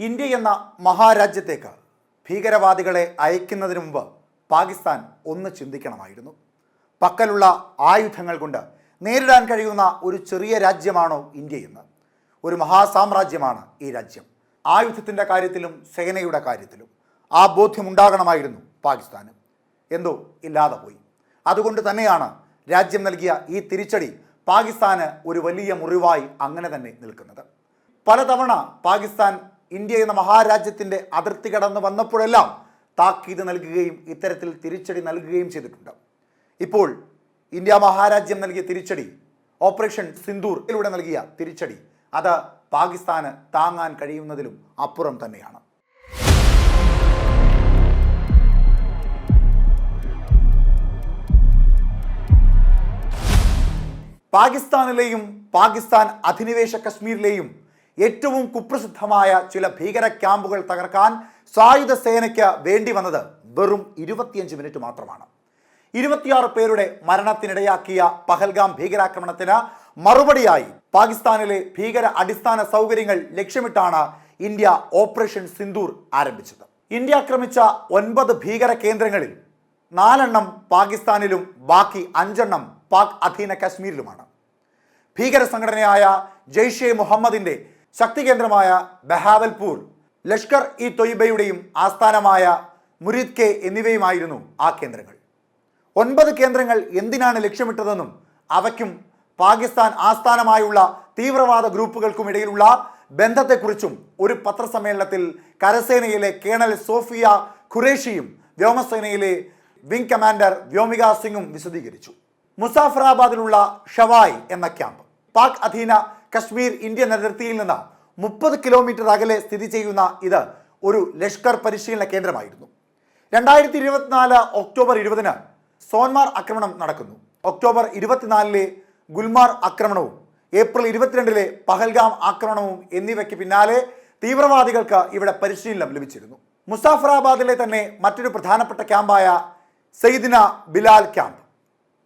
India എന്ന മഹാരാജ്യത്തേക്ക് ഭീകരവാദികളെ അയക്കുന്നതിന് മുമ്പ് പാകിസ്ഥാൻ ഒന്ന് ചിന്തിക്കണമായിരുന്നു. പക്കലുള്ള ആയുധങ്ങൾ കൊണ്ട് നേരിടാൻ കഴിയുന്ന ഒരു ചെറിയ രാജ്യമാണോ ഇന്ത്യ എന്ന്. ഒരു മഹാസാമ്രാജ്യമാണ് ഈ രാജ്യം. ആയുധത്തിന്റെ കാര്യത്തിലും സേനയുടെ കാര്യത്തിലും ആ ബോധ്യമുണ്ടാകണമായിരുന്നു പാകിസ്ഥാന്. എന്തോ ഇല്ലാതെ പോയി. അതുകൊണ്ട് തന്നെയാണ് രാജ്യം നൽകിയ ഈ തിരിച്ചടി പാകിസ്ഥാന് ഒരു വലിയ മുറിവായി അങ്ങനെ തന്നെ നിൽക്കുന്നത്. പലതവണ പാകിസ്ഥാൻ ഇന്ത്യ എന്ന മഹാരാജ്യത്തിന്റെ അതിർത്തി കടന്ന് വന്നപ്പോഴെല്ലാം താക്കീത് നൽകുകയും ഇത്തരത്തിൽ തിരിച്ചടി നൽകുകയും ചെയ്തിട്ടുണ്ട്. ഇപ്പോൾ ഇന്ത്യ മഹാരാജ്യം നൽകിയ തിരിച്ചടി ഓപ്പറേഷൻ സിന്ദൂറിലൂടെ നൽകിയ തിരിച്ചടി അത് പാകിസ്ഥാന് താങ്ങാൻ കഴിയുന്നതിലും അപ്പുറം തന്നെയാണ്. പാകിസ്ഥാനിലെയും പാകിസ്ഥാൻ അധിനിവേശ കശ്മീരിലെയും ഏറ്റവും കുപ്രസിദ്ധമായ ചില ഭീകര ക്യാമ്പുകൾ തകർക്കാൻ സായുധ സേനയ്ക്ക് വേണ്ടി വന്നത് വെറും ഇരുപത്തിയഞ്ച് മിനിറ്റ് മാത്രമാണ്. ഇരുപത്തിയാറ് പേരുടെ മരണത്തിനിടയാക്കിയ പഹൽഗാം ഭീകരാക്രമണത്തിന് മറുപടിയായി പാകിസ്ഥാനിലെ ഭീകര അടിസ്ഥാന സൗകര്യങ്ങൾ ലക്ഷ്യമിട്ടാണ് ഇന്ത്യ ഓപ്പറേഷൻ സിന്ദൂർ ആരംഭിച്ചത്. ഇന്ത്യ ആക്രമിച്ച ഒൻപത് ഭീകര കേന്ദ്രങ്ങളിൽ നാലെണ്ണം പാകിസ്ഥാനിലും ബാക്കി അഞ്ചെണ്ണം പാക് അധീന കശ്മീരിലുമാണ്. ഭീകര സംഘടനയായ ജെയ്ഷെ മുഹമ്മദിന്റെ ശക്തി കേന്ദ്രമായ ബഹാവൽപൂർ ലഷ്കർ ഇ തൊയ്ബയുടെയും ആസ്ഥാനമായ മുരീദ് കെ എന്നിവയുമായിരുന്നു ആ കേന്ദ്രങ്ങൾ. ഒൻപത് കേന്ദ്രങ്ങൾ എന്തിനാണ് ലക്ഷ്യമിട്ടതെന്നും അവയ്ക്കും പാകിസ്ഥാൻ ആസ്ഥാനമായുള്ള തീവ്രവാദ ഗ്രൂപ്പുകൾക്കും ഇടയിലുള്ള ബന്ധത്തെക്കുറിച്ചും ഒരു പത്രസമ്മേളനത്തിൽ കരസേനയിലെ കേണൽ സോഫിയ ഖുറേഷിയും വ്യോമസേനയിലെ വിംഗ് കമാൻഡർ വ്യോമിക സിംഗും വിശദീകരിച്ചു. മുസാഫറാബാദിലുള്ള ഷവായ് എന്ന ക്യാമ്പ് പാക് അധീന കശ്മീർ ഇന്ത്യൻ അതിർത്തിയിൽ നിന്ന് മുപ്പത് കിലോമീറ്റർ അകലെ സ്ഥിതി ചെയ്യുന്ന ഇത് ഒരു ലഷ്കർ പരിശീലന കേന്ദ്രമായിരുന്നു. രണ്ടായിരത്തി ഇരുപത്തിനാല് ഒക്ടോബർ ഇരുപതിന് സോൻമാർ ആക്രമണം നടക്കുന്നു. ഒക്ടോബർ ഇരുപത്തിനാലിലെ ഗുൽമാർ ആക്രമണവും ഏപ്രിൽ ഇരുപത്തിരണ്ടിലെ പഹൽഗാം ആക്രമണവും എന്നിവയ്ക്ക് പിന്നാലെ തീവ്രവാദികൾക്ക് ഇവിടെ പരിശീലനം ലഭിച്ചിരുന്നു. മുസാഫറാബാദിലെ തന്നെ മറ്റൊരു പ്രധാനപ്പെട്ട ക്യാമ്പായ സെയ്ദിന ബിലാൽ ക്യാമ്പ്.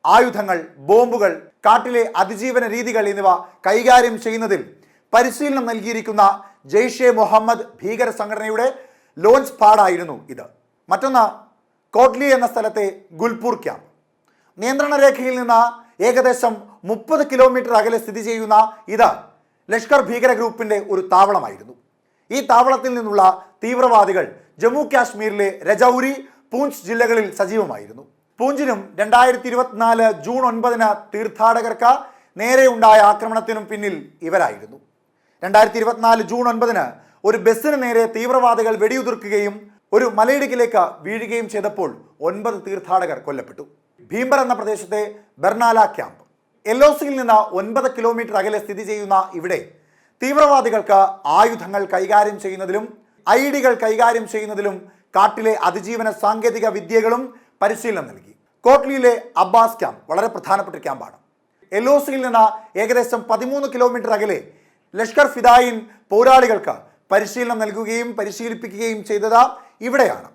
ആയുധങ്ങൾ ബോംബുകൾ കാട്ടിലെ അതിജീവന രീതികൾ എന്നിവ കൈകാര്യം ചെയ്യുന്നതിൽ പരിശീലനം നൽകിയിരിക്കുന്ന ജെയ്ഷെ മുഹമ്മദ് ഭീകര സംഘടനയുടെ ലോഞ്ച് പാടായിരുന്നു ഇത്. മറ്റൊന്ന് കോട്ട്ലി എന്ന സ്ഥലത്തെ ഗുൽപൂർ ക്യാമ്പ്. നിയന്ത്രണ രേഖയിൽ നിന്ന് ഏകദേശം മുപ്പത് കിലോമീറ്റർ അകലെ സ്ഥിതി ചെയ്യുന്ന ഇത് ലഷ്കർ ഭീകര ഗ്രൂപ്പിന്റെ ഒരു താവളമായിരുന്നു. ഈ താവളത്തിൽ നിന്നുള്ള തീവ്രവാദികൾ ജമ്മു കാശ്മീരിലെ രജൌരി പൂഞ്ച് ജില്ലകളിൽ സജീവമായിരുന്നു. പൂഞ്ചിനും രണ്ടായിരത്തി ഇരുപത്തിനാല് ജൂൺ ഒൻപതിന് തീർത്ഥാടകർക്ക് നേരെയുണ്ടായ ആക്രമണത്തിനും പിന്നിൽ ഇവരായിരുന്നു. രണ്ടായിരത്തി ഇരുപത്തിനാല് ജൂൺ ഒൻപതിന് ഒരു ബസ്സിന് നേരെ തീവ്രവാദികൾ വെടിയുതിർക്കുകയും ഒരു മലയിടുക്കിലേക്ക് വീഴുകയും ചെയ്തപ്പോൾ ഒൻപത് തീർത്ഥാടകർ കൊല്ലപ്പെട്ടു. ഭീംബർ എന്ന പ്രദേശത്തെ ബെർണാല ക്യാമ്പ്. എൽഒസിയിൽ സിയിൽ നിന്ന് ഒൻപത് കിലോമീറ്റർ അകലെ സ്ഥിതി ചെയ്യുന്ന ഇവിടെ തീവ്രവാദികൾക്ക് ആയുധങ്ങൾ കൈകാര്യം ചെയ്യുന്നതിലും ഐ ഡികൾ കൈകാര്യം ചെയ്യുന്നതിലും കാട്ടിലെ അതിജീവന സാങ്കേതിക വിദ്യകളും പരിശീലനം നൽകി. കോട്ട്ലിയിലെ അബ്ബാസ് ക്യാമ്പ് വളരെ പ്രധാനപ്പെട്ട ക്യാമ്പാണ്. എൽ ഒ സിയിൽ നിന്ന് ഏകദേശം പതിമൂന്ന് കിലോമീറ്റർ അകലെ ലഷ്കർ ഫിദായിൻ പോരാളികൾക്ക് പരിശീലനം നൽകുകയും പരിശീലിപ്പിക്കുകയും ചെയ്തത് ഇവിടെയാണ്.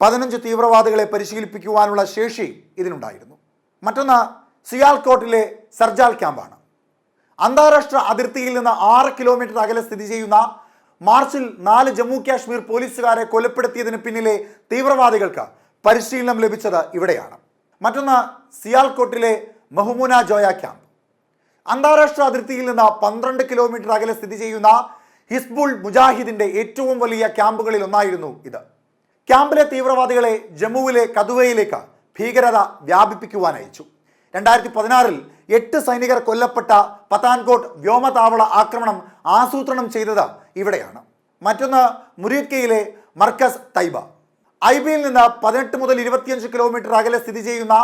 പതിനഞ്ച് തീവ്രവാദികളെ പരിശീലിപ്പിക്കുവാനുള്ള ശേഷി ഇതിനുണ്ടായിരുന്നു. മറ്റൊന്ന് സിയാൽകോട്ടിലെ സർജാൽ ക്യാമ്പാണ്. അന്താരാഷ്ട്ര അതിർത്തിയിൽ നിന്ന് ആറ് കിലോമീറ്റർ അകലെ സ്ഥിതി ചെയ്യുന്ന മാർച്ചിൽ നാല് ജമ്മു കാശ്മീർ പോലീസുകാരെ കൊലപ്പെടുത്തിയതിന് പിന്നിലെ തീവ്രവാദികൾക്ക് പരിശീലനം ലഭിച്ചത് ഇവിടെയാണ്. മറ്റൊന്ന് സിയാൽകോട്ടിലെ മഹ്മൂന ജോയ ക്യാമ്പ്. അന്താരാഷ്ട്ര അതിർത്തിയിൽ നിന്ന് പന്ത്രണ്ട് കിലോമീറ്റർ അകലെ സ്ഥിതി ചെയ്യുന്ന ഹിസ്ബുൾ മുജാഹിദിന്റെ ഏറ്റവും വലിയ ക്യാമ്പുകളിൽ ഒന്നായിരുന്നു ഇത്. ക്യാമ്പിലെ തീവ്രവാദികളെ ജമ്മുവിലെ കതുവയിലേക്ക് ഭീകരത വ്യാപിപ്പിക്കുവാൻ അയച്ചു. രണ്ടായിരത്തി പതിനാറിൽ എട്ട് സൈനികർ കൊല്ലപ്പെട്ട പത്താൻകോട്ട് വ്യോമതാവള ആക്രമണം ആസൂത്രണം ചെയ്തത് ഇവിടെയാണ്. മറ്റൊന്ന് മുരീക്കയിലെ മർക്കസ് തൈബ. ഐ ബിയിൽ നിന്ന് പതിനെട്ട് മുതൽ ഇരുപത്തിയഞ്ച് കിലോമീറ്റർ അകലെ സ്ഥിതി ചെയ്യുന്ന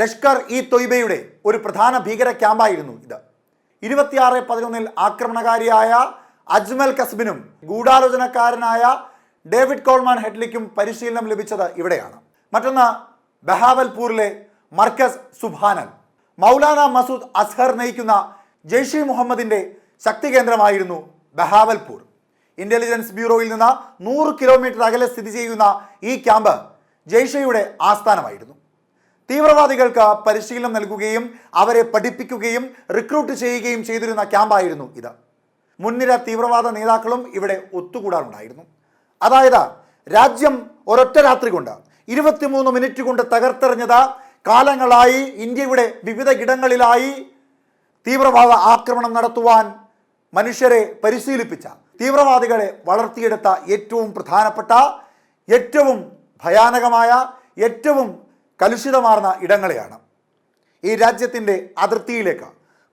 ലഷ്കർ ഇ തൊയ്ബയുടെ ഒരു പ്രധാന ഭീകര ക്യാമ്പായിരുന്നു ഇത്. ഇരുപത്തിയാറ് പതിനൊന്നിൽ ആക്രമണകാരിയായ അജ്മൽ കസ്ബിനും ഗൂഢാലോചനക്കാരനായ ഡേവിഡ് കോൾമാൻ ഹെഡ്ലിക്കും പരിശീലനം ലഭിച്ചത് ഇവിടെയാണ്. മറ്റൊന്ന് ബഹാവൽപൂരിലെ മർക്കസ് സുബാനൻ മൗലാന മസൂദ് അസ്ഹർ നയിക്കുന്ന ജെയ്ഷി മുഹമ്മദിന്റെ ശക്തി കേന്ദ്രമായിരുന്നു ബഹാവൽപൂർ. ഇന്റലിജൻസ് ബ്യൂറോയിൽ നിന്ന് നൂറ് കിലോമീറ്റർ അകലെ സ്ഥിതി ചെയ്യുന്ന ഈ ക്യാമ്പ് ജയ്ഷയുടെ ആസ്ഥാനമായിരുന്നു. തീവ്രവാദികൾക്ക് പരിശീലനം നൽകുകയും അവരെ പഠിപ്പിക്കുകയും റിക്രൂട്ട് ചെയ്യുകയും ചെയ്തിരുന്ന ക്യാമ്പായിരുന്നു ഇത്. മുൻനിര തീവ്രവാദ നേതാക്കളും ഇവിടെ ഒത്തുകൂടാറുണ്ടായിരുന്നു. അതായത് രാജ്യം ഒരൊറ്റ രാത്രി കൊണ്ട് ഇരുപത്തിമൂന്ന് മിനിറ്റ് കൊണ്ട് തകർത്തെറിഞ്ഞത് കാലങ്ങളായി ഇന്ത്യയുടെ വിവിധ ഇടങ്ങളിലായി തീവ്രവാദ ആക്രമണം നടത്തുവാൻ മനുഷ്യരെ പരിശീലിപ്പിച്ച തീവ്രവാദികളെ വളർത്തിയെടുത്ത ഏറ്റവും പ്രധാനപ്പെട്ട ഏറ്റവും ഭയാനകമായ ഏറ്റവും കലുഷിതമാർന്ന ഇടങ്ങളെയാണ്. ഈ രാജ്യത്തിന്റെ അതിർത്തിയിലേക്ക്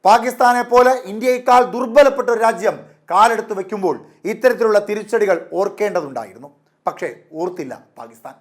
പാകിസ്ഥാനെ പോലെ ഇന്ത്യയേക്കാൾ ദുർബലപ്പെട്ട ഒരു രാജ്യം കാലെടുത്ത് വയ്ക്കുമ്പോൾ ഇത്തരത്തിലുള്ള തിരിച്ചടികൾ ഓർക്കേണ്ടതുണ്ടായിരുന്നു. പക്ഷേ ഓർത്തില്ല പാകിസ്ഥാൻ.